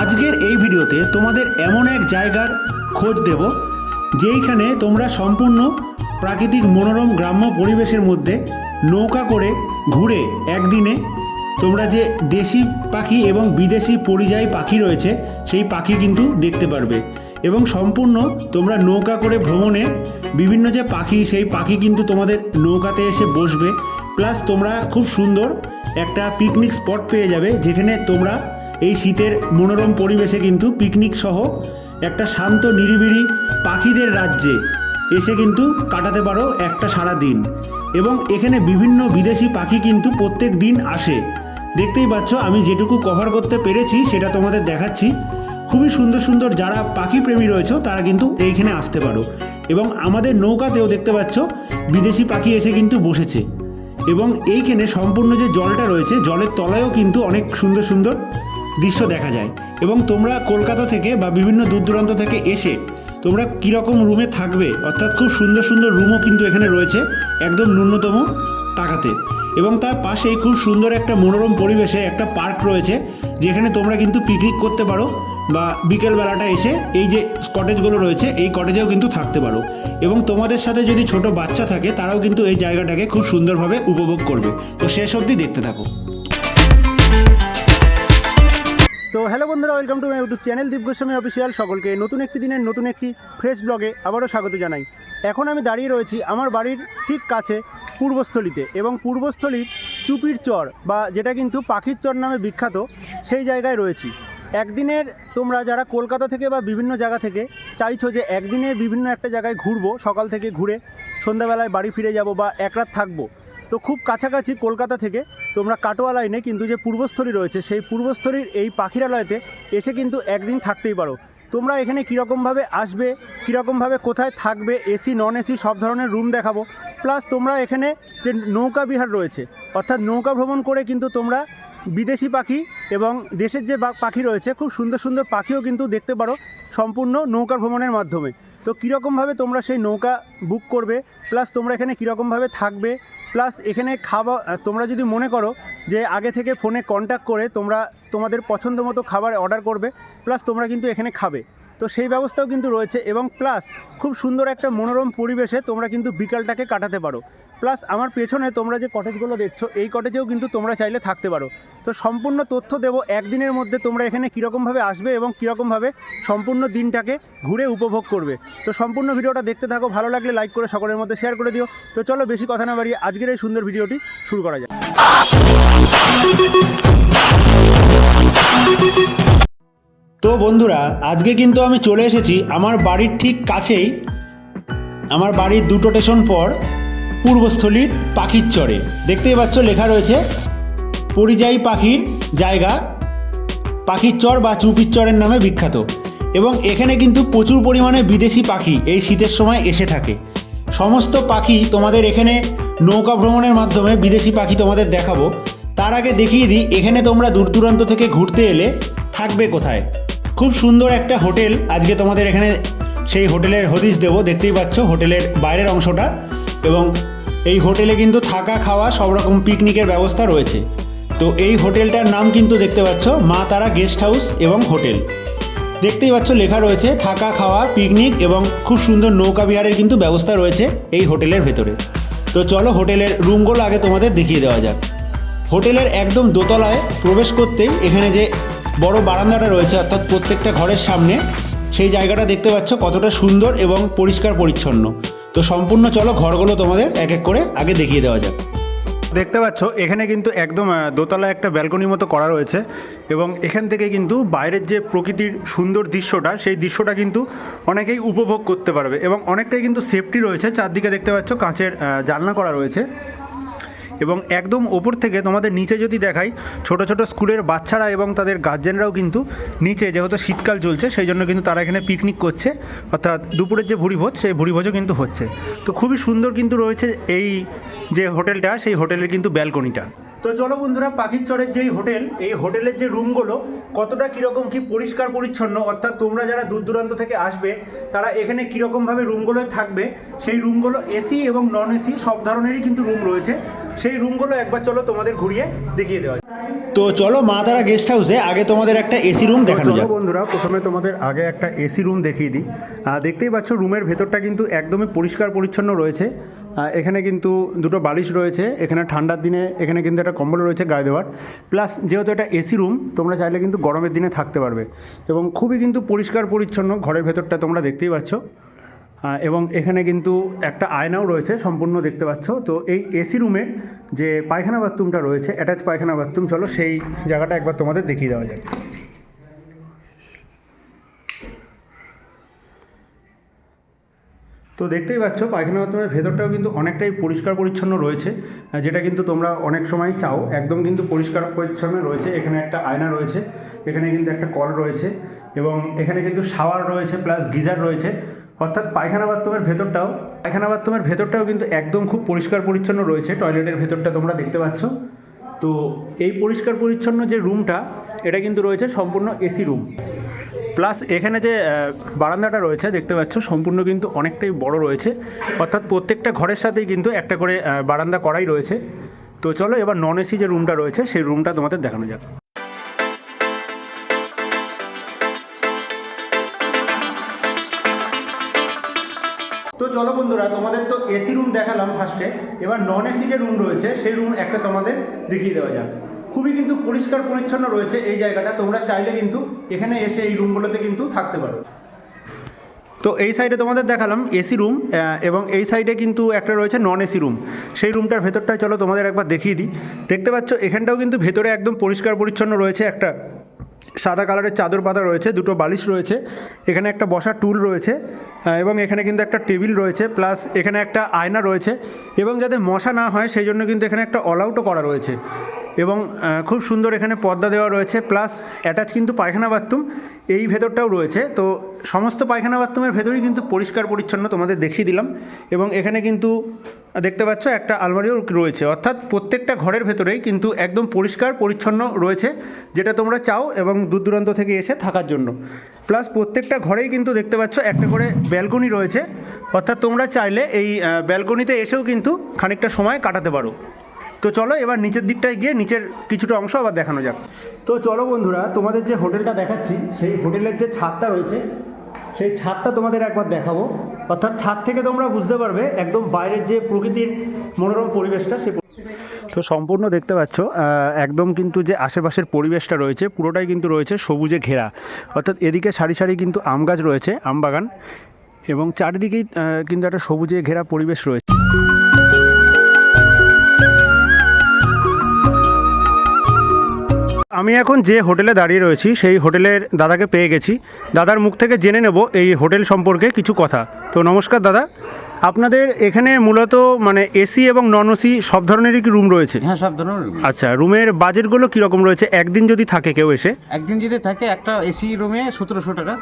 আজকের এই ভিডিওতে তোমাদের এমন এক জায়গার খোঁজ দেব, যেইখানে তোমরা সম্পূর্ণ প্রাকৃতিক মনোরম গ্রাম্য পরিবেশের মধ্যে নৌকা করে ঘুরে একদিনে তোমরা যে দেশি পাখি এবং বিদেশি পরিযায়ী পাখি রয়েছে, সেই পাখি কিন্তু দেখতে পারবে। এবং সম্পূর্ণ তোমরা নৌকা করে ভ্রমণে বিভিন্ন যে পাখি, সেই পাখি কিন্তু তোমাদের নৌকাতে এসে বসবে। প্লাস তোমরা খুব সুন্দর একটা পিকনিক স্পট পেয়ে যাবে, যেখানে তোমরা এই শীতের মনোরম পরিবেশে কিন্তু পিকনিক সহ একটা শান্ত নিরিবিড়ি পাখিদের রাজ্যে এসে কিন্তু কাটাতে পারো একটা সারা দিন। এবং এখানে বিভিন্ন বিদেশি পাখি কিন্তু প্রত্যেক দিন আসে। দেখতেই পাচ্ছ, আমি যেটুকু কভার করতে পেরেছি, সেটা তোমাদের দেখাচ্ছি। খুবই সুন্দর সুন্দর যারা পাখি প্রেমী রয়েছে, তারা কিন্তু এইখানে আসতে পারো। এবং আমাদের নৌকাতেও দেখতে পাচ্ছ, বিদেশি পাখি এসে কিন্তু বসেছে। এবং এইখানে সম্পূর্ণ যে জলটা রয়েছে, জলের তলায়ও কিন্তু অনেক সুন্দর সুন্দর দৃশ্য দেখা যায়। এবং তোমরা কলকাতা থেকে বা বিভিন্ন দূর দূরান্ত থেকে এসে তোমরা কীরকম রুমে থাকবে, অর্থাৎ খুব সুন্দর সুন্দর রুমও কিন্তু এখানে রয়েছে, একদম ন্যূনতম টাকাতে। এবং তার পাশেই খুব সুন্দর একটা মনোরম পরিবেশে একটা পার্ক রয়েছে, যেখানে তোমরা কিন্তু পিকনিক করতে পারো বা বিকেলবেলাটা এসে এই যে কটেজগুলো রয়েছে, এই কটেজেও কিন্তু থাকতে পারো। এবং তোমাদের সাথে যদি ছোট বাচ্চা থাকে, তারাও কিন্তু এই জায়গাটাকে খুব সুন্দরভাবে উপভোগ করবে। তো শেষ অবধি দেখতে থাকো। তো হ্যালো বন্ধুরা welcome to my YouTube channel Deep Goswami official সকলকে নতুন একটি দিনের নতুন একটি ফ্রেশ ব্লগে আবারও স্বাগত জানাই। এখন আমি দাঁড়িয়ে রয়েছি আমার বাড়ির ঠিক কাছে পূর্বস্থলীতে এবং পূর্বস্থলীর চুপির চর বা যেটা কিন্তু পাখির চর নামে বিখ্যাত, সেই জায়গায় রয়েছি। একদিনের তোমরা যারা কলকাতা থেকে বা বিভিন্ন জায়গা থেকে চাইছো যে একদিনে বিভিন্ন একটা জায়গায় ঘুরবো, সকাল থেকে ঘুরে সন্ধ্যাবেলায় বাড়ি ফিরে যাব বা এক রাত থাকব তো খুব কাছাকাছি কলকাতা থেকে তোমরা কাটোয়া লাইনে কিন্তু যে পূর্বস্থলী রয়েছে, সেই পূর্বস্থলীর এই পাখিরালয়তে এসে কিন্তু একদিন থাকতেই পারো। তোমরা এখানে কীরকমভাবে আসবে, কীরকমভাবে কোথায় থাকবে এসি নন এসি সব ধরনের রুম দেখাবো প্লাস তোমরা এখানে যে নৌকা বিহার রয়েছে, অর্থাৎ নৌকা ভ্রমণ করে কিন্তু তোমরা বিদেশি পাখি এবং দেশের যে পাখি রয়েছে, খুব সুন্দর সুন্দর পাখিও কিন্তু দেখতে পারো সম্পূর্ণ নৌকা ভ্রমণের মাধ্যমে। তো কীরকমভাবে তোমরা সেই নৌকা বুক করবে প্লাস তোমরা এখানে কীরকমভাবে থাকবে প্লাস এখানে খাবার তোমরা যদি মনে করো যে আগে থেকে ফোনে কন্ট্যাক্ট করে তোমরা তোমাদের পছন্দ মতো খাবার অর্ডার করবে প্লাস তোমরা কিন্তু এখানে খাবে। তো সেই ব্যবস্থাও কিন্তু রয়েছে এবং প্লাস খুব সুন্দর একটা মনোরম পরিবেশে তোমরা কিন্তু বিকালটাকে কাটাতে পারো। প্লাস আমার পেছনে তোমরা যে কটেজগুলো দেখছ, এই কটেজেও কিন্তু তোমরা চাইলে থাকতে পারো। তো সম্পূর্ণ তথ্য দেবো একদিনের মধ্যে তোমরা এখানে কীরকমভাবে আসবে এবং কীরকমভাবে সম্পূর্ণ দিনটাকে ঘুরে উপভোগ করবে। তো সম্পূর্ণ ভিডিওটা দেখতে থাকো, ভালো লাগলে লাইক করে, সকলের মধ্যে শেয়ার করে দিও। তো চলো বেশি কথা না বাড়িয়ে আজকের এই সুন্দর ভিডিওটি শুরু করা যায় তো বন্ধুরা, আজকে কিন্তু আমি চলে এসেছি আমার বাড়ির ঠিক কাছেই। আমার বাড়ির দুটো স্টেশন পর। পূর্বস্থলীর পাখির চরে। দেখতেই পাচ্ছ, লেখা রয়েছে, পরিযায়ী পাখির জায়গা, পাখির চর বা চুপির চরের নামে বিখ্যাত। এবং এখানে কিন্তু প্রচুর পরিমাণে বিদেশি পাখি এই শীতের সময় এসে থাকে। সমস্ত পাখি তোমাদের এখানে নৌকা ভ্রমণের মাধ্যমে বিদেশি পাখি তোমাদের দেখাবো। তার আগে দেখিয়ে দিই, এখানে তোমরা দূর দূরান্ত থেকে ঘুরতে এলে থাকবে কোথায়? খুব সুন্দর একটা হোটেল। আজকে তোমাদের এখানে সেই হোটেলের হদিশ দেবো। দেখতেই পাচ্ছ, হোটেলের বাইরের অংশটা এবং এই হোটেলে কিন্তু থাকা, খাওয়া সব রকম পিকনিকের ব্যবস্থা রয়েছে। তো এই হোটেলটার নাম কিন্তু দেখতে পাচ্ছ, মা তারা গেস্ট হাউস এবং হোটেল। দেখতেই পাচ্ছ লেখা রয়েছে, থাকা, খাওয়া, পিকনিক এবং খুব সুন্দর নৌকা বিহারের কিন্তু ব্যবস্থা রয়েছে এই হোটেলের ভেতরে। তো চলো হোটেলের রুমগুলো আগে তোমাদের দেখিয়ে দেওয়া যাক। হোটেলের একদম দোতলায় প্রবেশ করতেই এখানে যে বড় বারান্দাটা রয়েছে, অর্থাৎ প্রত্যেকটা ঘরের সামনে, সেই জায়গাটা দেখতে পাচ্ছ কতটা সুন্দর এবং পরিষ্কার পরিচ্ছন্ন তো সম্পূর্ণ চলো, ঘরগুলো তোমাদের এক এক করে আগে দেখিয়ে দেওয়া যাক। দেখতে পাচ্ছ, এখানে কিন্তু একদম দোতলা একটা ব্যালকনির মতো করা রয়েছে এবং এখান থেকে কিন্তু বাইরের যে প্রকৃতির সুন্দর দৃশ্যটা, সেই দৃশ্যটা কিন্তু অনেকেই উপভোগ করতে পারবে এবং অনেকটাই কিন্তু সেফটি রয়েছে। চারদিকে দেখতে পাচ্ছ, কাঁচের জানলা করা রয়েছে। এবং একদম ওপর থেকে তোমাদের নিচে যদি দেখাই, ছোট ছোট স্কুলের বাচ্চারা এবং তাদের গার্জেনরাও কিন্তু নিচে, যেহেতু শীতকাল চলছে, সেই জন্য কিন্তু তারা এখানে পিকনিক করছে। অর্থাৎ দুপুরের যে ভুড়িভোজ, সেই ভুড়িভোজও কিন্তু হচ্ছে। তো খুবই সুন্দর কিন্তু রয়েছে এই যে হোটেলটা সেই হোটেলের কিন্তু ব্যালকনিটা তো চলো বন্ধুরা পাখির চরের যেই হোটেল এই হোটেলের যে রুমগুলো কতটা কীরকম কি পরিষ্কার পরিচ্ছন্ন অর্থাৎ তোমরা যারা দূর দূরান্ত থেকে আসবে তারা এখানে কীরকমভাবে রুমগুলোয় থাকবে সেই রুমগুলো এসি এবং নন এসি সব ধরনেরই কিন্তু রুম রয়েছে। সেই রুমগুলো একবার চলো তোমাদের ঘুরিয়ে দেখিয়ে দেওয়া। তো চলো মা তারা গেস্ট হাউসে আগে তোমাদের একটা এসি রুম দেখানো চলো বন্ধুরা প্রথমে তোমাদের আগে একটা এসি রুম দেখিয়ে দিই। দেখতেই পাচ্ছ রুমের ভেতরটা কিন্তু একদমই পরিষ্কার পরিচ্ছন্ন রয়েছে। এখানে কিন্তু দুটো বালিশ রয়েছে, এখানে ঠান্ডার দিনে, এখানে কিন্তু একটা কম্বল রয়েছে গায়ে দেওয়ার। প্লাস যেহেতু এটা এসি রুম তোমরা চাইলে কিন্তু গরমের দিনে থাকতে পারবে। এবং খুবই কিন্তু পরিষ্কার পরিচ্ছন্ন ঘরের ভেতরটা তোমরা দেখতেই পাচ্ছ। এবং এখানে কিন্তু একটা আয়নাও রয়েছে, সম্পূর্ণ দেখতে পাচ্ছ। তো এই এসি রুমের যে পায়খানা বাথরুমটা রয়েছে অ্যাটাচ পায়খানা বাথরুম চলো সেই জায়গাটা একবার তোমাদের দেখিয়ে দেওয়া যায় তো দেখতেই পাচ্ছ পায়খানা বাথরুমের ভেতরটাও কিন্তু অনেকটাই পরিষ্কার পরিচ্ছন্ন রয়েছে যেটা কিন্তু তোমরা অনেক সময় চাও। একদম কিন্তু পরিষ্কার পরিচ্ছন্ন রয়েছে, এখানে একটা আয়না রয়েছে, এখানে কিন্তু একটা কল রয়েছে এবং এখানে কিন্তু শাওয়ার রয়েছে প্লাস গিজার রয়েছে। অর্থাৎ পায়খানা বাথরুমের ভেতরটাও, পায়খানা বাথরুমের ভেতরটাও কিন্তু একদম খুব পরিষ্কার পরিচ্ছন্ন রয়েছে, টয়লেটের ভেতরটা তোমরা দেখতে পাচ্ছ। তো এই পরিষ্কার পরিচ্ছন্ন যে রুমটা, এটা কিন্তু রয়েছে সম্পূর্ণ এসি রুম। প্লাস এখানে যে বারান্দাটা রয়েছে, দেখতে পাচ্ছ, সম্পূর্ণ কিন্তু অনেকটাই বড় রয়েছে। অর্থাৎ প্রত্যেকটা ঘরের সাথেই কিন্তু একটা করে বারান্দা করাই রয়েছে। তো চলো, এবার নন এসি যে রুমটা রয়েছে, সেই রুমটা তোমাদের দেখানো যাক। তো চলো বন্ধুরা, তোমাদের তো এসি রুম দেখালাম ফার্স্টে এবার নন এসি যে রুম রয়েছে, সেই রুম একটা তোমাদের দেখিয়ে দেওয়া যাক। খুবই কিন্তু পরিষ্কার পরিচ্ছন্ন রয়েছে এই জায়গাটা, তোমরা চাইলে কিন্তু এখানে এসে এই রুমগুলোতে কিন্তু থাকতে পারো। তো এই সাইডে তোমাদের দেখালাম এসি রুম এবং এই সাইডে কিন্তু একটা রয়েছে নন এসি রুম। সেই রুমটার ভেতরটায় চলো তোমাদের একবার দেখিয়ে দিই। দেখতে পাচ্ছ, এখানটাও কিন্তু ভেতরে একদম পরিষ্কার পরিচ্ছন্ন রয়েছে একটা সাদা কালারের চাদর পাতা রয়েছে, দুটো বালিশ রয়েছে, এখানে একটা বসার টুল রয়েছে এবং এখানে কিন্তু একটা টেবিল রয়েছে, প্লাস এখানে একটা আয়না রয়েছে, এবং যাতে মশা না হয়, সেই জন্য কিন্তু এখানে একটা অল আউটও করা রয়েছে। এবং খুব সুন্দর এখানে পর্দা দেওয়া রয়েছে, প্লাস অ্যাটাচ কিন্তু পায়খানা বাথরুম, এই ভেতরটাও রয়েছে। তো সমস্ত পায়খানা বাথরুমের ভেতরেই কিন্তু পরিষ্কার পরিচ্ছন্ন তোমাদের দেখিয়ে দিলাম। এবং এখানে কিন্তু দেখতে পাচ্ছ একটা আলমারিও রয়েছে। অর্থাৎ প্রত্যেকটা ঘরের ভেতরেই কিন্তু একদম পরিষ্কার পরিচ্ছন্ন রয়েছে, যেটা তোমরা চাও এবং দূর দূরান্ত থেকে এসে থাকার জন্য। প্লাস প্রত্যেকটা ঘরেই কিন্তু দেখতে পাচ্ছ একটা করে ব্যালকনি রয়েছে। অর্থাৎ তোমরা চাইলে এই ব্যালকনিতে এসেও কিন্তু খানিকটা সময় কাটাতে পারো। তো চলো এবার নিচের দিকটায় গিয়ে নিচের কিছুটা অংশ আবার দেখানো যাক। তো চলো বন্ধুরা তোমাদের যে হোটেলটা দেখাচ্ছি সেই হোটেলের যে ছাদটা রয়েছে সেই ছাদটা তোমাদের একবার দেখাবো। অর্থাৎ ছাদ থেকে তোমরা বুঝতে পারবে একদম বাইরের যে প্রকৃতির মনোরম পরিবেশটা সে তো সম্পূর্ণ দেখতে পাচ্ছ একদম কিন্তু যে আশেপাশের পরিবেশটা রয়েছে পুরোটাই কিন্তু রয়েছে সবুজে ঘেরা। অর্থাৎ এদিকে সারি সারি কিন্তু আম গাছ রয়েছে আম বাগান এবং চারিদিকেই কিন্তু একটা সবুজে ঘেরা পরিবেশ রয়েছে। আমি এখন যে হোটেলে দাঁড়িয়ে রয়েছি সেই হোটেলের দাদাকে পেয়ে গেছি। দাদার মুখ থেকে জেনে নেব এই হোটেল সম্পর্কে কিছু কথা। তো নমস্কার দাদা। আপনাদের এখানে মূলত মানে এসি এবং নন এসি সব ধরনেরই কি রুম রয়েছে? হ্যাঁ সব ধরনের room। আচ্ছা রুমের বাজেটগুলো কীরকম রয়েছে? একদিন যদি থাকে কেউ এসে? একদিন যদি থাকে একটা এসি রুমে সতেরোশো টাকা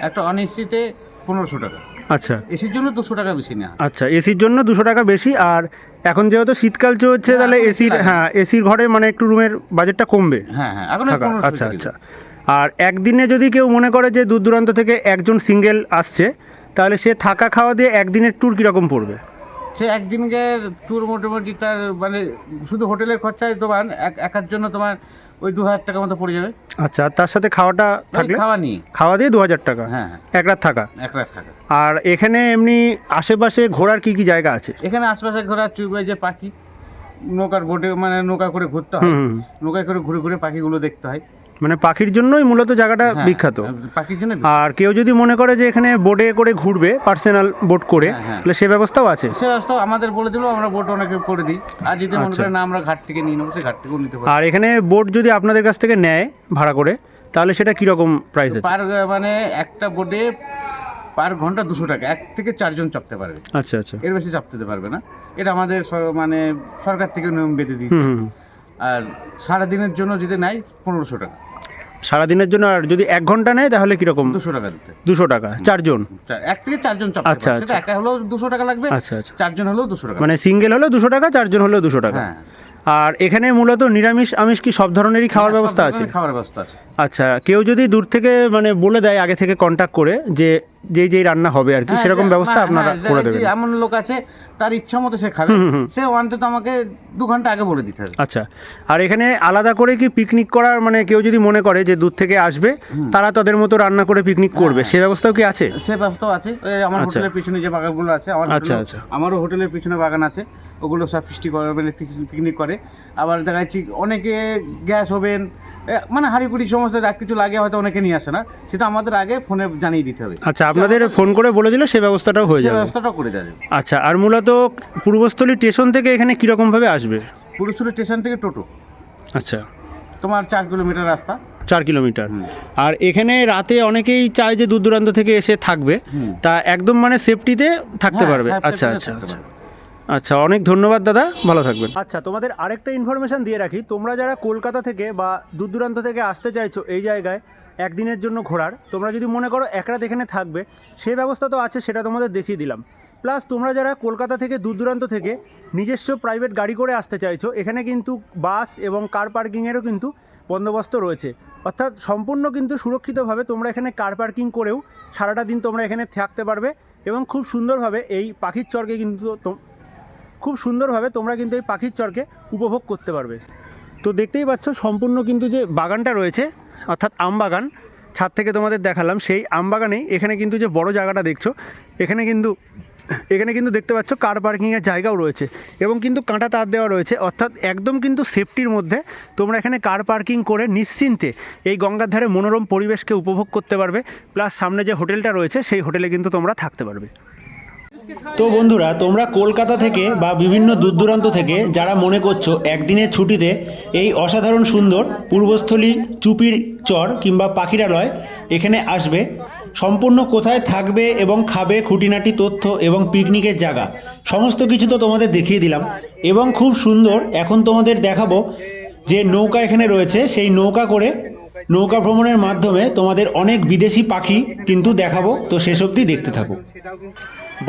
একটা অন এসিতে পনেরোশো টাকা। আচ্ছা। এসির জন্য দুশো টাকা বেশি নেওয়া হয়। আচ্ছা এসির জন্য দুশো টাকা বেশি আর এখন যেহেতু শীতকাল চলছে হ্যাঁ, তাহলে এসির হ্যাঁ এসির ঘরে মানে একটু রুমের বাজেটটা কমবে। হ্যাঁ হ্যাঁ এখন আচ্ছা আচ্ছা। আর একদিনে যদি কেউ মনে করে যে দূর দূরান্ত থেকে একজন সিঙ্গেল আসছে তাহলে সে থাকা খাওয়া দিয়ে একদিনের ট্যুর কীরকম পড়বে? সে একদিনকে ট্যুর মোটামুটি তার মানে শুধু হোটেলের খরচায় তোমার এক একার জন্য তোমার ওই দু হাজার টাকার মতো পড়ে যাবে। আচ্ছা আর তার সাথে খাওয়াটা থাকলে? খাওয়া নিয়ে। খাওয়া দিয়ে দু হাজার টাকা? হ্যাঁ হ্যাঁ। এক রাত থাকা? এক রাত থাকা। আর এখানে এমনি আশেপাশে ঘোরার কি কি জায়গা আছে? এখানে আশপাশে ঘোরার চুবে যে পাখি নৌকার বোটে মানে নৌকা করে ঘুরতে হয়। নৌকায় করে ঘুরে ঘুরে পাখিগুলো দেখতে হয়। মানে পাখির জন্যই মূলত জায়গাটা হ্যাঁ, বিখ্যাত। পাখির জন্য আর কেউ যদি মনে করে যে এখানে বোটে করে ঘুরবে পার্সোনাল বোট করে হ্যাঁ, হ্যাঁ। তাহলে সে ব্যবস্থাও আছে। সে ব্যবস্থা আমাদের বলে দিল আমরা বোট অনেকে করে দিই। আর যদি মনে আচ্ছা। করে না আমরা ঘাট থেকে নিয়ে নেব সে ঘাট থেকেও নিতে পারি। আর এখানে বোট যদি আপনাদের কাছ থেকে নেয় ভাড়া করে তাহলে সেটা কীরকম প্রাইস আছে? পার মানে একটা বোটে পার ঘণ্টা দুশো টাকা এক থেকে চারজন চাপতে পারবে। আচ্ছা আচ্ছা। এর বেশি চাপতে পারবে না। এটা আমাদের মানে সরকার থেকে নিয়ম বেঁধে দিয়েছে। আর সারাদিনের জন্য যদি নেয় পনেরোশো টাকা। সারাদিনের জন্য আর যদি এক ঘণ্টা নেয় তাহলে কীরকম? দুশো টাকা দিতে। দুশো টাকা চারজন? এক থেকে চারজন আচ্ছা, আচ্ছা। একা হলেও দুশো টাকা লাগবে আচ্ছা আচ্ছা। চারজন হলেও দুশো টাকা। মানে সিঙ্গেল হলেও দুশো টাকা চারজন হলেও দুশো টাকা। হ্যাঁ। আর এখানে মূলত নিরামিষ আমিষ কি সব ধরনেরই খাওয়ার ব্যবস্থা আছে? খাওয়ার ব্যবস্থা আছে। আচ্ছা কেউ যদি দূর থেকে মানে বলে দেয় আগে থেকে কন্ট্যাক্ট করে যে যেই যেই রান্না হবে আর কি হ্যাঁ, সেরকম ব্যবস্থা হ্যাঁ, আপনারা হ্যাঁ, করে দেবেন। এমন লোক আছে তার ইচ্ছা মতো সে খাবে। সে অন্তত আমাকে দু ঘণ্টা আগে বলে দিতে হবে। আচ্ছা আর এখানে আলাদা করে কি পিকনিক করার মানে কেউ যদি মনে করে যে দূর থেকে আসবে তারা তাদের মতো রান্না করে পিকনিক করবে সে ব্যবস্থাও কি আছে? সে ব্যবস্থাও আছে। আমার আচ্ছা। হোটেলের পিছনে যে বাগানগুলো আছে আমার আচ্ছা, আচ্ছা। আমারও হোটেলের পিছনে বাগান আছে। ওগুলো সব ফিস্টি করে মানে পিকনিক করে। আবার দেখা যাচ্ছে অনেকে গ্যাস ওভেন মানে হাঁড়িকুড়ি সমস্ত যা কিছু লাগে হয়তো অনেকে নিয়ে আসে না সেটা আমাদের আগে ফোনে জানিয়ে দিতে হবে। আচ্ছা আপনাদের ফোন করে বলে দিলে সে ব্যবস্থাটাও হয়ে যাবে। ব্যবস্থাটাও করে দেবে আচ্ছা আর মূলত পূর্বস্থলী স্টেশন থেকে এখানে কীরকমভাবে আসবে? পুরুষুর স্টেশন থেকে টোটো। আচ্ছা। তোমার চার কিলোমিটার রাস্তা। চার কিলোমিটার। আর এখানে রাতে অনেকেই চায় যে দূর দূরান্ত থেকে এসে থাকবে। তা একদম মানে সেফটিতে থাকতে হ্যাঁ, পারবে। আচ্ছা আচ্ছা আচ্ছা। আচ্ছা অনেক ধন্যবাদ দাদা, ভালো থাকবেন। আচ্ছা তোমাদের আরেকটা ইনফরমেশন দিয়ে রাখি। তোমরা যারা কলকাতা থেকে বা দূর দূরান্ত থেকে আসতে চাইছো এই জায়গায় একদিনের জন্য ঘোরার, তোমরা যদি মনে করো এক রাত এখানে থাকবে সেই ব্যবস্থা তো আছে, সেটা তোমাদের দেখিয়ে দিলাম। প্লাস তোমরা যারা কলকাতা থেকে দূর দূরান্ত থেকে নিজস্ব প্রাইভেট গাড়ি করে আসতে চাইছো, এখানে কিন্তু বাস এবং কার পার্কিংয়েরও কিন্তু বন্দোবস্ত রয়েছে। অর্থাৎ সম্পূর্ণ কিন্তু সুরক্ষিতভাবে তোমরা এখানে কার পার্কিং করেও সারাটা দিন তোমরা এখানে থাকতে পারবে এবং খুব সুন্দরভাবে এই পাখির চরকে কিন্তু খুব সুন্দরভাবে তোমরা কিন্তু এই পাখির চরকে উপভোগ করতে পারবে। তো দেখতেই পাচ্ছ, সম্পূর্ণ কিন্তু যে বাগানটা রয়েছে, অর্থাৎ আম বাগান, ছাদ থেকে তোমাদের দেখালাম, সেই আম বাগানেই এখানে কিন্তু যে বড় জায়গাটা দেখছ, এখানে কিন্তু এখানে কিন্তু দেখতে পাচ্ছ কার পার্কিংয়ের জায়গাও রয়েছে এবং কিন্তু কাঁটা তার দেওয়া রয়েছে, অর্থাৎ একদম কিন্তু সেফটির মধ্যে তোমরা এখানে কার পার্কিং করে নিশ্চিন্তে এই গঙ্গার ধারে মনোরম পরিবেশকে উপভোগ করতে পারবে প্লাস সামনে যে হোটেলটা রয়েছে, সেই হোটেলে কিন্তু তোমরা থাকতে পারবে। তো বন্ধুরা, তোমরা কলকাতা থেকে বা বিভিন্ন দূর দূরান্ত থেকে যারা মনে করছ একদিনের ছুটিতে এই অসাধারণ সুন্দর পূর্বস্থলী চুপির চর কিংবা পাখিরালয় এখানে আসবে। সম্পূর্ণ কোথায় থাকবে এবং খাবে খুঁটিনাটি তথ্য এবং পিকনিকের জায়গা, সমস্ত কিছু তো তোমাদের দেখিয়ে দিলাম এবং খুব সুন্দর এখন তোমাদের দেখাবো যে নৌকা এখানে রয়েছে, সেই নৌকা করে নৌকা ভ্রমণের মাধ্যমে তোমাদের অনেক বিদেশি পাখি কিন্তু দেখাবো, তো অবধি দেখতে থাকো।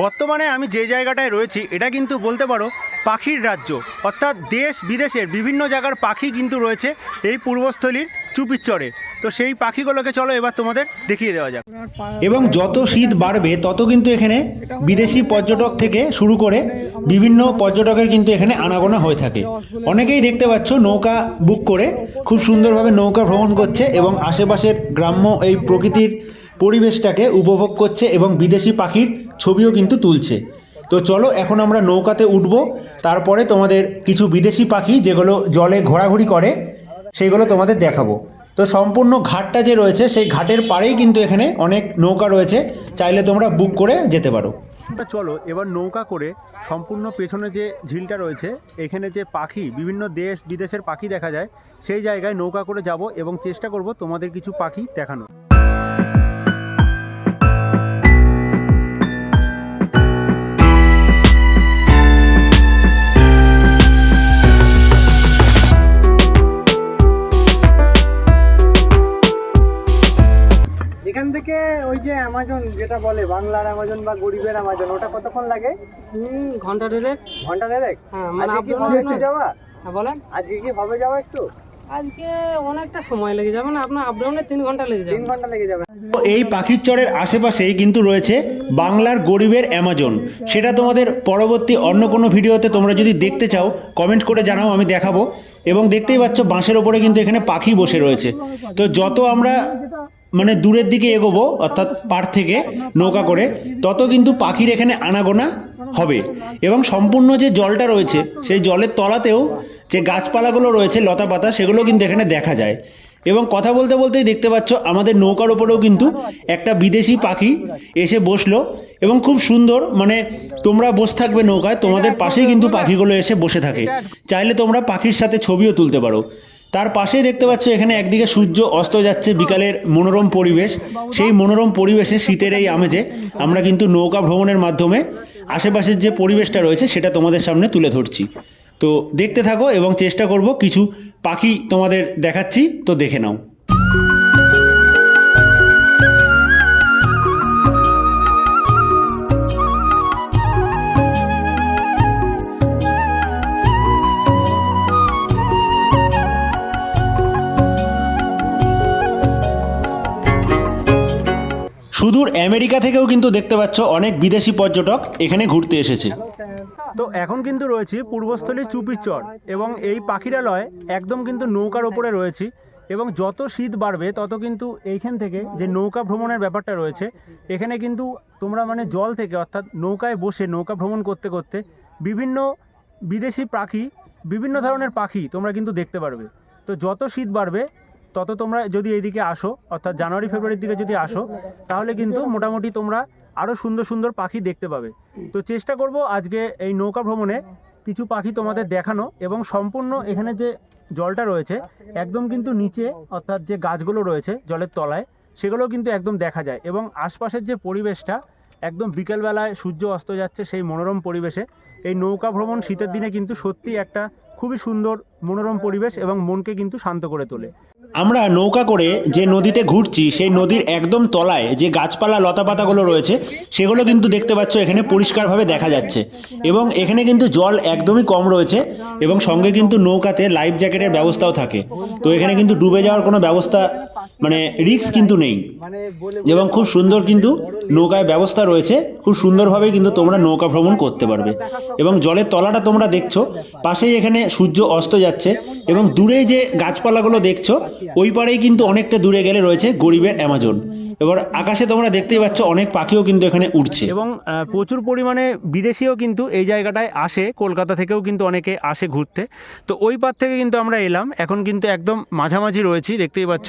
বর্তমানে আমি যে জায়গাটায় রয়েছি, এটা কিন্তু বলতে পারো পাখির রাজ্য। অর্থাৎ দেশ বিদেশের বিভিন্ন জায়গার পাখি কিন্তু রয়েছে এই পূর্বস্থলীর চুপির চরে তো সেই পাখিগুলোকে চলো এবার তোমাদের দেখিয়ে দেওয়া যাক। এবং যত শীত বাড়বে, তত কিন্তু এখানে বিদেশি পর্যটক থেকে শুরু করে বিভিন্ন পর্যটকের কিন্তু এখানে আনাগোনা হয়ে থাকে। অনেকেই দেখতে পাচ্ছ নৌকা বুক করে, খুব সুন্দরভাবে নৌকা ভ্রমণ করছে এবং আশেপাশের গ্রাম্য এই প্রকৃতির পরিবেশটাকে উপভোগ করছে এবং বিদেশি পাখির ছবিও কিন্তু তুলছে। তো চলো, এখন আমরা নৌকাতে উঠব। তারপরে তোমাদের কিছু বিদেশি পাখি যেগুলো জলে ঘোরাঘুরি করে সেগুলো তোমাদের দেখাবো। তো সম্পূর্ণ ঘাটটা যে রয়েছে, সেই ঘাটের পাড়েই কিন্তু এখানে অনেক নৌকা রয়েছে। চাইলে তোমরা বুক করে যেতে পারো। চলো, এবার নৌকা করে সম্পূর্ণ পেছনে যে ঝিলটা রয়েছে, এখানে যে পাখি, বিভিন্ন দেশ বিদেশের পাখি দেখা যায়, সেই জায়গায় নৌকা করে যাব এবং চেষ্টা করব তোমাদের কিছু পাখি দেখানো এখান থেকে ওই যে অ্যামাজন যেটা বলে বাংলার অ্যামাজন বা গরিবের অ্যামাজন ওটা কতক্ষণ লাগে? ঘণ্টা দেড়েক। ঘণ্টা দেড়েক? হ্যাঁ, মানে আজকে কি হবে একটু যাওয়া? হ্যাঁ, বলেন। আজকে কি হবে যাওয়া একটু? আজকে অনেকটা সময় লেগে যাবে না আপনার আপডাউনে তিন ঘণ্টা লেগে তিন ঘণ্টা লেগে যাবে। তো এই পাখির চরের আশেপাশেই কিন্তু রয়েছে বাংলার গরিবের অ্যামাজন সেটা তোমাদের পরবর্তী অন্য কোনো ভিডিওতে তোমরা যদি দেখতে চাও কমেন্ট করে জানাও আমি দেখাবো। এবং দেখতেই পাচ্ছ বাঁশের ওপরে কিন্তু এখানে পাখি বসে রয়েছে। তো যত আমরা মানে দূরের দিকে এগোবো, অর্থাৎ পাড় থেকে নৌকা করে, তত কিন্তু পাখির এখানে আনাগোনা হবে। এবং সম্পূর্ণ যে জলটা রয়েছে, সেই জলের তলাতেও যে গাছপালাগুলো রয়েছে, লতা পাতা, সেগুলো কিন্তু এখানে দেখা যায়। এবং কথা বলতে বলতেই দেখতে পাচ্ছ, আমাদের নৌকার ওপরেও কিন্তু একটা বিদেশি পাখি এসে বসল। এবং খুব সুন্দর মানে তোমরা বসে থাকবে নৌকায়, তোমাদের পাশেই কিন্তু পাখিগুলো এসে বসে থাকে। চাইলে তোমরা পাখির সাথে ছবিও তুলতে পারো। তার পাশেই দেখতে পাচ্ছ এখানে একদিকে সূর্য অস্ত যাচ্ছে বিকালের মনোরম পরিবেশ। সেই মনোরম পরিবেশে শীতের এই আমেজে আমরা কিন্তু নৌকা ভ্রমণের মাধ্যমে আশেপাশের যে পরিবেশটা রয়েছে সেটা তোমাদের সামনে তুলে ধরছি। তো দেখতে থাকো এবং চেষ্টা করব কিছু পাখি তোমাদের দেখাচ্ছি, তো দেখে নাও। সুদূর আমেরিকা থেকেও কিন্তু দেখতে পাচ্ছ অনেক বিদেশি পর্যটক এখানে ঘুরতে এসেছে। তো এখন কিন্তু রয়েছি পূর্বস্থলী চুপির চর এবং এই পাখিরালয় একদম কিন্তু নৌকার ওপরে রয়েছি এবং যত শীত বাড়বে তত কিন্তু এইখান থেকে যে নৌকা ভ্রমণের ব্যাপারটা রয়েছে এখানে কিন্তু তোমরা মানে জল থেকে অর্থাৎ নৌকায় বসে নৌকা ভ্রমণ করতে করতে বিভিন্ন বিদেশি পাখি বিভিন্ন ধরনের পাখি তোমরা কিন্তু দেখতে পারবে। তো যত শীত বাড়বে তত তোমরা যদি এইদিকে আসো, অর্থাৎ জানুয়ারি, ফেব্রুয়ারির দিকে যদি আসো, তাহলে কিন্তু মোটামুটি তোমরা আরও সুন্দর সুন্দর পাখি দেখতে পাবে। তো চেষ্টা করব আজকে এই নৌকা ভ্রমণে কিছু পাখি তোমাদের দেখানো এবং সম্পূর্ণ এখানে যে জলটা রয়েছে, একদম কিন্তু নিচে, অর্থাৎ যে গাছগুলো রয়েছে জলের তলায় সেগুলো কিন্তু একদম দেখা যায় এবং আশপাশের যে পরিবেশটা, একদম বিকেলবেলায় সূর্য অস্ত যাচ্ছে সেই মনোরম পরিবেশে, এই নৌকা ভ্রমণ শীতের দিনে কিন্তু সত্যি একটা খুবই সুন্দর মনোরম পরিবেশ এবং মনকে কিন্তু শান্ত করে তোলে। আমরা নৌকা করে যে নদীতে ঘুরছি, সেই নদীর একদম তলায় যে গাছপালা লতা পাতাগুলো রয়েছে, সেগুলো কিন্তু দেখতে পাচ্ছ এখানে পরিষ্কারভাবে দেখা যাচ্ছে। এবং এখানে কিন্তু জল একদমই কম রয়েছে এবং সঙ্গে কিন্তু নৌকাতে লাইফ জ্যাকেটের ব্যবস্থাও থাকে। তো এখানে কিন্তু ডুবে যাওয়ার কোনো ব্যবস্থা মানে রিক্স কিন্তু নেই। মানে এবং খুব সুন্দর কিন্তু নৌকায় ব্যবস্থা রয়েছে। খুব সুন্দরভাবে কিন্তু তোমরা নৌকা ভ্রমণ করতে পারবে। এবং জলের তলাটা তোমরা দেখছ। পাশেই এখানে সূর্য অস্ত যাচ্ছে। এবং দূরে যে গাছপালাগুলো দেখছ ওই পারেই কিন্তু অনেকটা দূরে গেলে রয়েছে গরিবের অ্যামাজন। এবার আকাশে তোমরা দেখতেই পাচ্ছ অনেক পাখিও কিন্তু এখানে উঠছে এবং প্রচুর পরিমাণে বিদেশিও কিন্তু এই জায়গাটায় আসে কলকাতা থেকেও কিন্তু অনেকে আসে ঘুরতে। তো ওই পার থেকে কিন্তু আমরা এলাম এখন কিন্তু একদম মাঝামাঝি রয়েছি দেখতেই পাচ্ছ।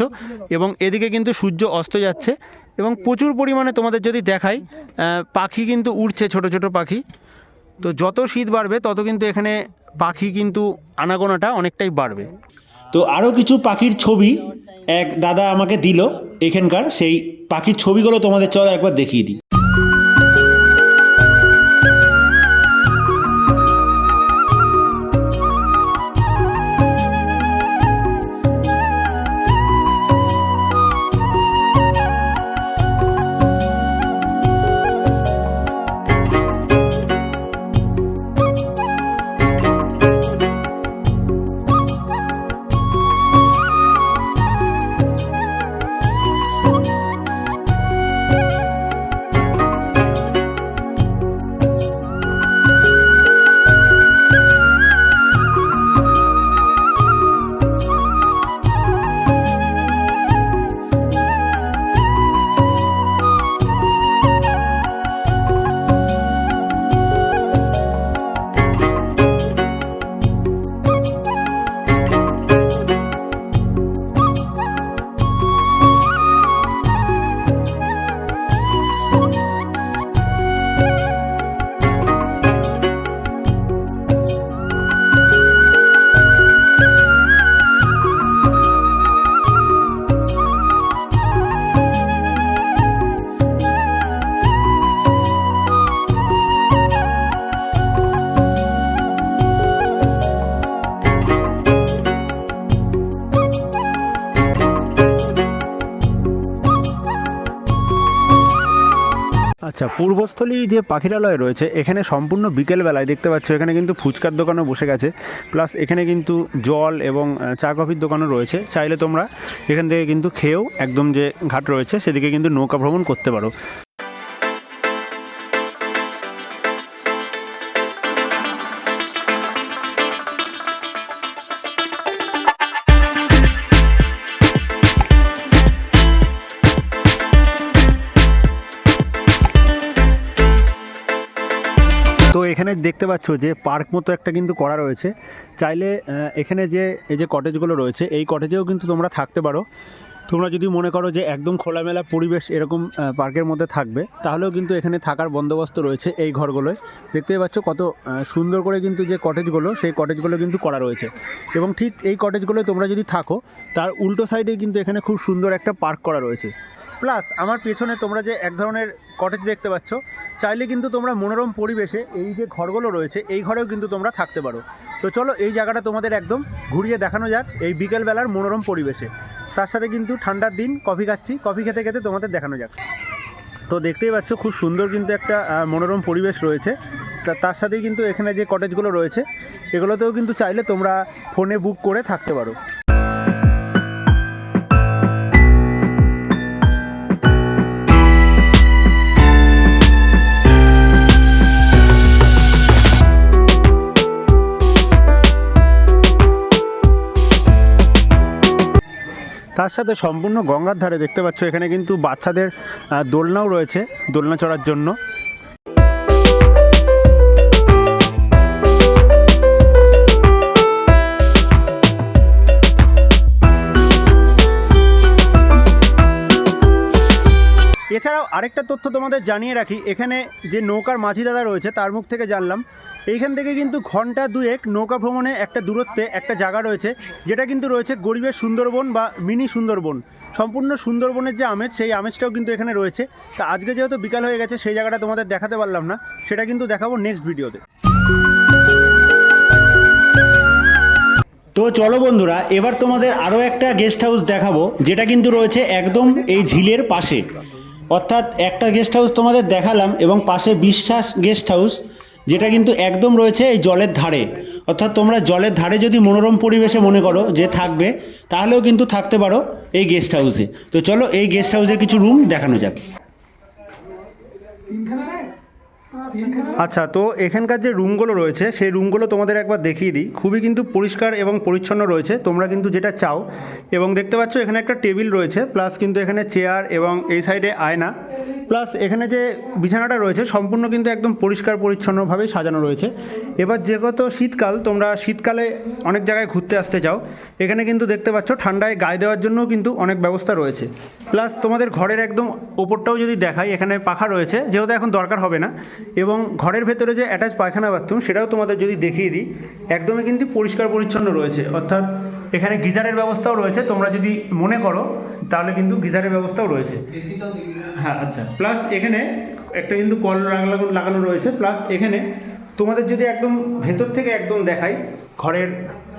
এবং এদিকে কিন্তু সূর্য অস্ত যাচ্ছে এবং প্রচুর পরিমাণে তোমাদের যদি দেখাই পাখি কিন্তু উড়ছে ছোট ছোট পাখি। তো যত শীত বাড়বে তত কিন্তু এখানে পাখি কিন্তু আনাগোনাটা অনেকটাই বাড়বে। তো আরও কিছু পাখির ছবি এক দাদা আমাকে দিল এখানকার সেই পাখির ছবিগুলো তোমাদের চলো একবার দেখিয়ে দিই। আচ্ছা যে পাখিরালয় রয়েছে, এখানে সম্পূর্ণ বিকেলবেলায় দেখতে পাচ্ছ, এখানে কিন্তু ফুচকার দোকানও বসে গেছে। প্লাস এখানে কিন্তু জল এবং চা কফির দোকানও রয়েছে। চাইলে তোমরা এখান থেকে কিন্তু খেয়েও একদম যে ঘাট রয়েছে, সেদিকে কিন্তু নৌকা ভ্রমণ করতে পারো। দেখতে পাচ্ছ যে পার্ক মতো একটা কিন্তু করা রয়েছে। চাইলে এখানে যে, এই যে কটেজগুলো রয়েছে, এই কটেজেও কিন্তু তোমরা থাকতে পারো। তোমরা যদি মনে করো যে একদম খোলামেলা পরিবেশ এরকম পার্কের মধ্যে থাকবে, তাহলেও কিন্তু এখানে থাকার বন্দোবস্ত রয়েছে এই ঘরগুলোয়। দেখতেই পাচ্ছ কত সুন্দর করে কিন্তু যে কটেজগুলো সেই কটেজগুলো কিন্তু করা রয়েছে। এবং ঠিক এই কটেজগুলোয় তোমরা যদি থাকো, তার উল্টো সাইডে কিন্তু এখানে খুব সুন্দর একটা পার্ক করা রয়েছে। প্লাস আমার পেছনে তোমরা যে এক ধরনের কটেজ দেখতে পাচ্ছ, চাইলে কিন্তু তোমরা মনোরম পরিবেশে এই যে ঘরগুলো রয়েছে, এই ঘরেও কিন্তু তোমরা থাকতে পারো। তো চলো, এই জায়গাটা তোমাদের একদম ঘুরিয়ে দেখানো যাক এই বিকেলবেলার মনোরম পরিবেশে। তার সাথে কিন্তু ঠান্ডার দিন, কফি খাচ্ছি, কফি খেতে খেতে তোমাদের দেখানো যাক। তো দেখতেই পাচ্ছ, খুব সুন্দর কিন্তু একটা মনোরম পরিবেশ রয়েছে। তার সাথেই কিন্তু এখানে যে কটেজগুলো রয়েছে, এগুলোতেও কিন্তু চাইলে তোমরা ফোনে বুক করে থাকতে পারো। সাথে সম্পূর্ণ গঙ্গার ধারে দেখতে পাচ্ছ এখানে কিন্তু বাচ্চাদের দোলনাও রয়েছে দোলনা চড়ার জন্য। আরেকটা তথ্য তোমাদের জানিয়ে রাখি। এখানে যে নৌকার মাঝি দাদা রয়েছে, তার মুখ থেকে জানলাম। এইখান থেকে কিন্তু ঘণ্টা দুয়েক নৌকা ভ্রমণে একটা দূরত্বে একটা জায়গা রয়েছে, যেটা কিন্তু রয়েছে গরিবের সুন্দরবন বা মিনি সুন্দরবন। সম্পূর্ণ সুন্দরবনের যে আমেজ, সেই আমেজটাও কিন্তু এখানে রয়েছে। তা আজকে যেহেতু বিকাল হয়ে গেছে, সেই জায়গাটা তোমাদের দেখাতে পারলাম না। সেটা কিন্তু দেখাবো নেক্সট ভিডিওতে তো চলো বন্ধুরা, এবার তোমাদের আরও একটা গেস্ট হাউস দেখাবো, যেটা কিন্তু রয়েছে একদম এই ঝিলের পাশে। অর্থাৎ একটা গেস্ট হাউস তোমাদের দেখালাম এবং পাশে বিশ্বাস গেস্ট হাউস যেটা কিন্তু একদম রয়েছে এই জলের ধারে। অর্থাৎ তোমরা জলের ধারে যদি মনোরম পরিবেশে মনে করো যে থাকবে, তাহলেও কিন্তু থাকতে পারো এই গেস্ট হাউসে তো চলো এই গেস্ট হাউসে কিছু রুম দেখানো যাক। আচ্ছা তো এখানকার যে রুমগুলো রয়েছে, সেই রুমগুলো তোমাদের একবার দেখিয়ে দিই। খুবই কিন্তু পরিষ্কার এবং পরিচ্ছন্ন রয়েছে। তোমরা কিন্তু যেটা চাও, এবং দেখতে পাচ্ছ এখানে একটা টেবিল রয়েছে, প্লাস কিন্তু এখানে চেয়ার এবং এই সাইডে আয়না। প্লাস এখানে যে বিছানাটা রয়েছে, সম্পূর্ণ কিন্তু একদম পরিষ্কার পরিচ্ছন্নভাবেই সাজানো রয়েছে। এবার যেহেতু শীতকাল, তোমরা শীতকালে অনেক জায়গায় ঘুরতে আসতে চাও। এখানে কিন্তু দেখতে পাচ্ছ, ঠান্ডায় গায়ে দেওয়ার জন্যও কিন্তু অনেক ব্যবস্থা রয়েছে। প্লাস তোমাদের ঘরের একদম ওপরটাও যদি দেখাই, এখানে পাখা রয়েছে, যেহেতু এখন দরকার হবে না। এবং ঘরের ভেতরে যে অ্যাটাচ পায়খানা বাথরুম সেটাও তোমাদের যদি দেখিয়ে দিই একদমই কিন্তু পরিষ্কার পরিচ্ছন্ন রয়েছে। অর্থাৎ এখানে গিজারের ব্যবস্থাও রয়েছে। তোমরা যদি মনে করো তাহলে কিন্তু গিজারের ব্যবস্থাও রয়েছে। হ্যাঁ আচ্ছা। প্লাস এখানে একটা কিন্তু কল লাগানো লাগানো রয়েছে। প্লাস এখানে তোমাদের যদি একদম ভেতর থেকে একদম দেখাই ঘরের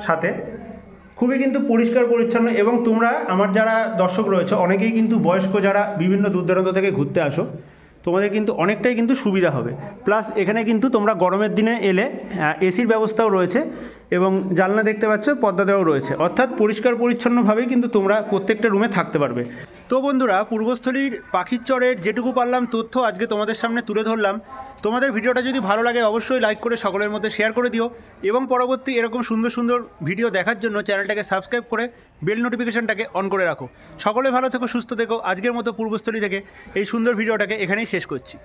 সাথে খুবই কিন্তু পরিষ্কার পরিচ্ছন্ন এবং তোমরা আমার যারা দর্শক রয়েছে অনেকেই কিন্তু বয়স্ক যারা বিভিন্ন দূর দূরান্ত থেকে ঘুরতে আসো তোমাদের কিন্তু অনেকটাই কিন্তু সুবিধা হবে। প্লাস এখানে কিন্তু তোমরা গরমের দিনে এলে এসির ব্যবস্থাও রয়েছে এবং জানলা দেখতে পাচ্ছ, পর্দা দেওয়াও রয়েছে। অর্থাৎ পরিষ্কার পরিচ্ছন্নভাবেই কিন্তু তোমরা প্রত্যেকটা রুমে থাকতে পারবে। তো বন্ধুরা, পূর্বস্থলীর পাখির চরের যেটুকু পারলাম তথ্য আজকে তোমাদের সামনে তুলে ধরলাম। তোমাদের ভিডিওটা যদি ভালো লাগে, অবশ্যই লাইক করে সকলের মধ্যে শেয়ার করে দিও এবং পরবর্তী এরকম সুন্দর সুন্দর ভিডিও দেখার জন্য চ্যানেলটাকে সাবস্ক্রাইব করে বেল নোটিফিকেশানটাকে অন করে রাখো। সকলে ভালো থেকো, সুস্থ থেকো। আজকের মতো পূর্বস্থলী থেকে এই সুন্দর ভিডিওটাকে এখানেই শেষ করছি।